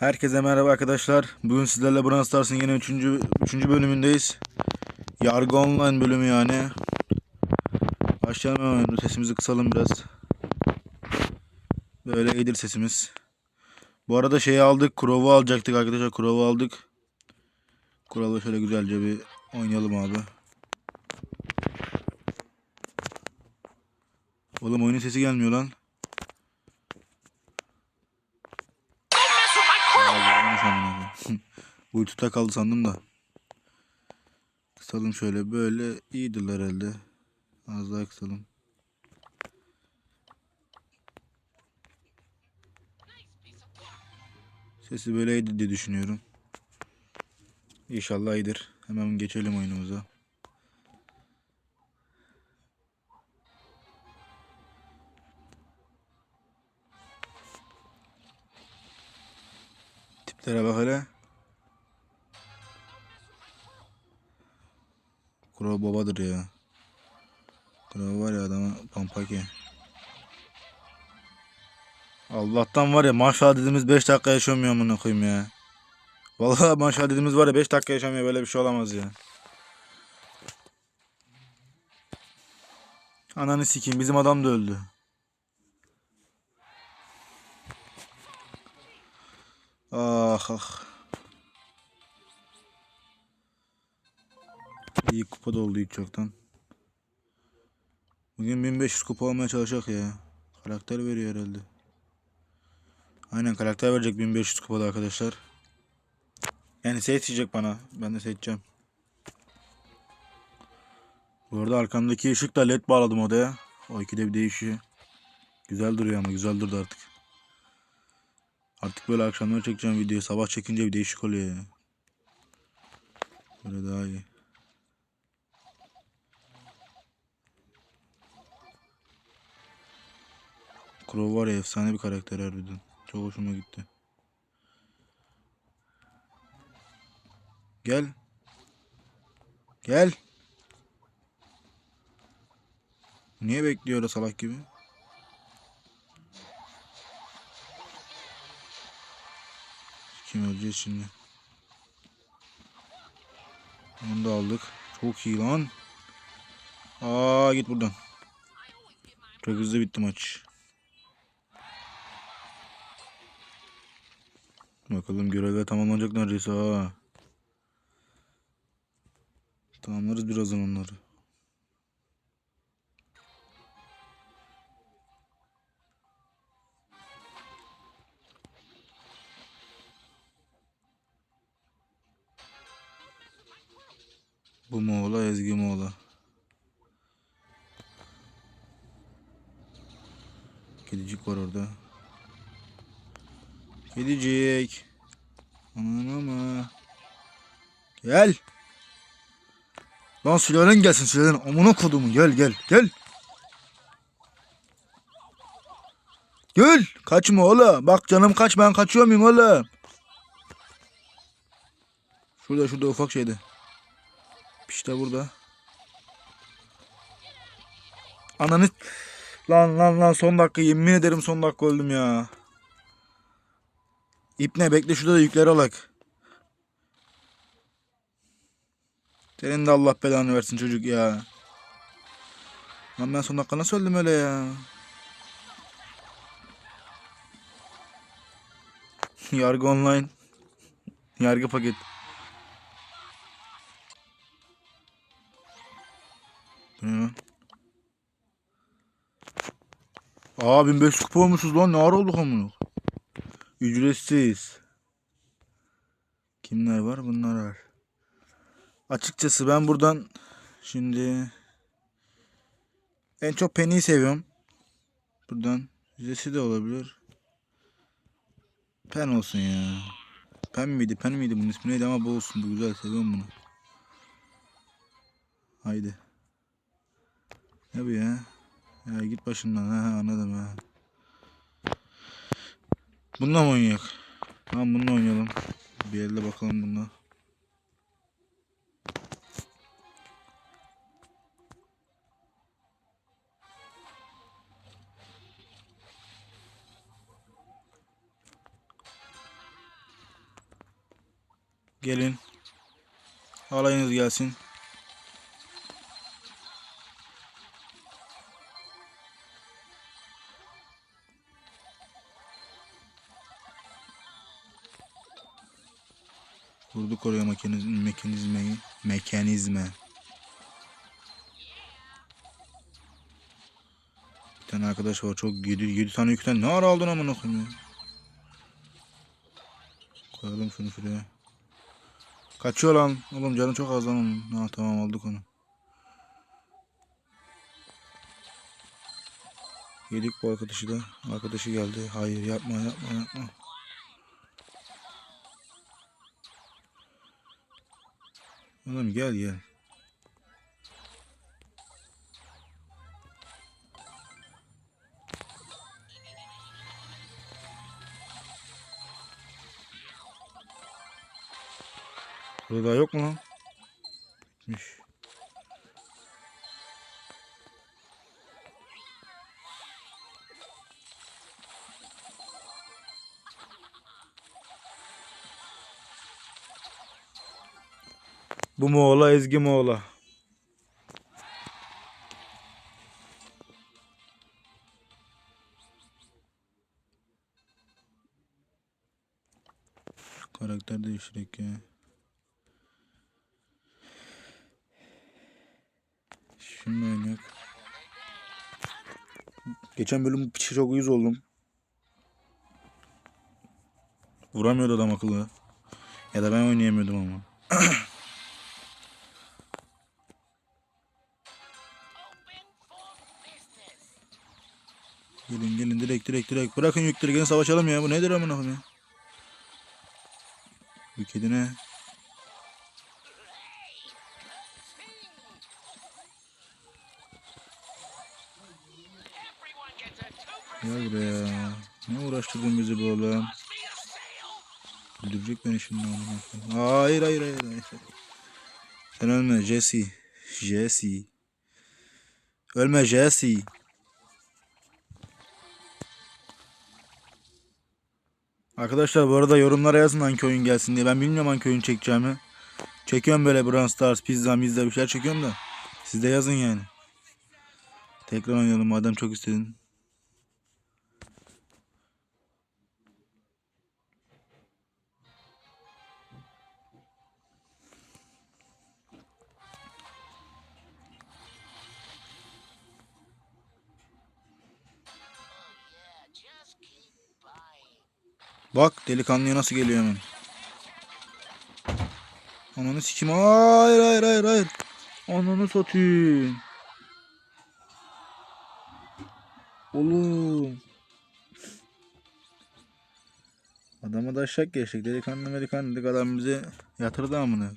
Herkese merhaba arkadaşlar. Bugün sizlerle Brawl Stars'ın yine 3. 3. bölümündeyiz. Yargı online bölümü yani. Başlayalım hemen. Sesimizi kısalım biraz. Böyle iyidir sesimiz. Bu arada şeyi aldık. Crow'u alacaktık arkadaşlar. Crow'u aldık. Crow'u şöyle güzelce bir oynayalım abi. Oğlum oyunun sesi gelmiyor lan. Koyayım. Bluetooth'ta kaldı sandım da. Kısalım şöyle böyle iyidirler herhalde. Az daha kısalım. Sesi böyleydi diye düşünüyorum. İnşallah iyidir. Hemen geçelim oyunumuza. Tiplere bak hele. Kuro babadır ya. Kuro var ya adama pampaki. Allah'tan var ya maşallah dediğimiz 5 dakika yaşamıyor amına koyayım ya. Vallahi maşallah dediğimiz var ya 5 dakika yaşamıyor böyle bir şey olamaz ya. Ananı sikeyim bizim adam da öldü. Ah ah. İyi kupa doldu ilk çoktan. Bugün 1500 kupa almaya çalışacak ya. Karakter veriyor herhalde. Aynen karakter verecek 1500 kupada arkadaşlar. Yani seçecek bana. Ben de seçeceğim. Bu arada arkamdaki ışıkla led bağladım odaya. O ikide bir değişiyor. Güzel duruyor ama güzel durdu artık. Artık böyle akşamlar çekeceğim videoyu. Sabah çekince bir değişik oluyor ya. Böyle daha iyi. Crow var ya efsane bir karakter harbiden. Çok hoşuma gitti. Gel. Gel. Niye bekliyor o salak gibi? Kim öleceğiz şimdi? Onu da aldık. Çok iyi lan. Aa git buradan. Çok hızlı bitti maç. Bakalım görevler tamamlanacak neredeyse ha. Tamamlarız birazdan onları. Bu Moğla Ezgi Moğla. Kedicik var orada. Kedicik. Aman ama. Gel. Lan sülalen gelsin sülalen. Amına kodumu gel gel gel. Gel. Kaçma oğlum. Bak canım kaç ben kaçıyor muyum oğlum? Şurada şurada ufak şeyde. İşte burada. Ananı lan lan lan son dakika yemin ederim son dakika öldüm ya. İpne bekle şurada da yükleri alak. Senin de Allah belanı versin çocuk ya. Lan ben son dakika nasıl öldüm öyle ya? Yargı online. Yargı paket. Lan? Aa 1500 kupa olmuşuz lan ne ara olduk amına. Ücretsiz. Kimler var? Bunlar var. Açıkçası ben buradan şimdi en çok Penny'yi seviyorum. Buradan Jesse de olabilir. Pen olsun ya. Pen miydi? Pen miydi? Bunun ismi neydi ama bu olsun. Bu güzel. Seviyorum bunu. Haydi. Ne bu ya? Ya git başından. Ha, anladım ha. Bununla mı oynayak? Tamam bununla oynayalım. Bir elde bakalım bununla. Gelin. Alayınız gelsin. Vurduk oraya mekaniz mekanizmayı. Mekanizme. Bir tane arkadaş var çok 7, 7 tane yükten ne ara aldın amına koyayım ya. Koyalım şunu şuraya. Kaçıyor lan. Oğlum canı çok az lan. Ha tamam aldık onu. Yedik bu arkadaşı da. Arkadaşı geldi. Hayır yapma yapma yapma. Oğlum gel gel. Burada yok mu lan? Bitmiş. Bu Moğla Ezgi Moğla. Karakter değiştirek ya. Şimdi oynayak. Geçen bölüm piçe çok uyuz oldum. Vuramıyordu adam akıllı. Ya da ben oynayamıyordum ama. direkt direkt direkt. Bırakın yükleri savaşalım ya. Bu nedir amına koyayım ya? Bu kedi ne? Gel buraya. Ne uğraştırdın bizi bu oğlum? Öldürecek beni şimdi amına. Hayır hayır hayır hayır. Sen ölme Jesse. Jesse. Ölme Jesse. Arkadaşlar bu arada yorumlara yazın hangi oyun gelsin diye. Ben bilmiyorum hangi oyun çekeceğimi. Çekiyorum böyle Brawl Stars, pizza, mizza bir şeyler çekiyorum da. Siz de yazın yani. Tekrar oynayalım madem çok istedin. Bak delikanlıya nasıl geliyor hemen. Ananı sikim. Hayır hayır hayır hayır. Ananı satayım. Oğlum. Adama da şak geçtik. Delikanlı delikanlı adam bize yatırdı amına.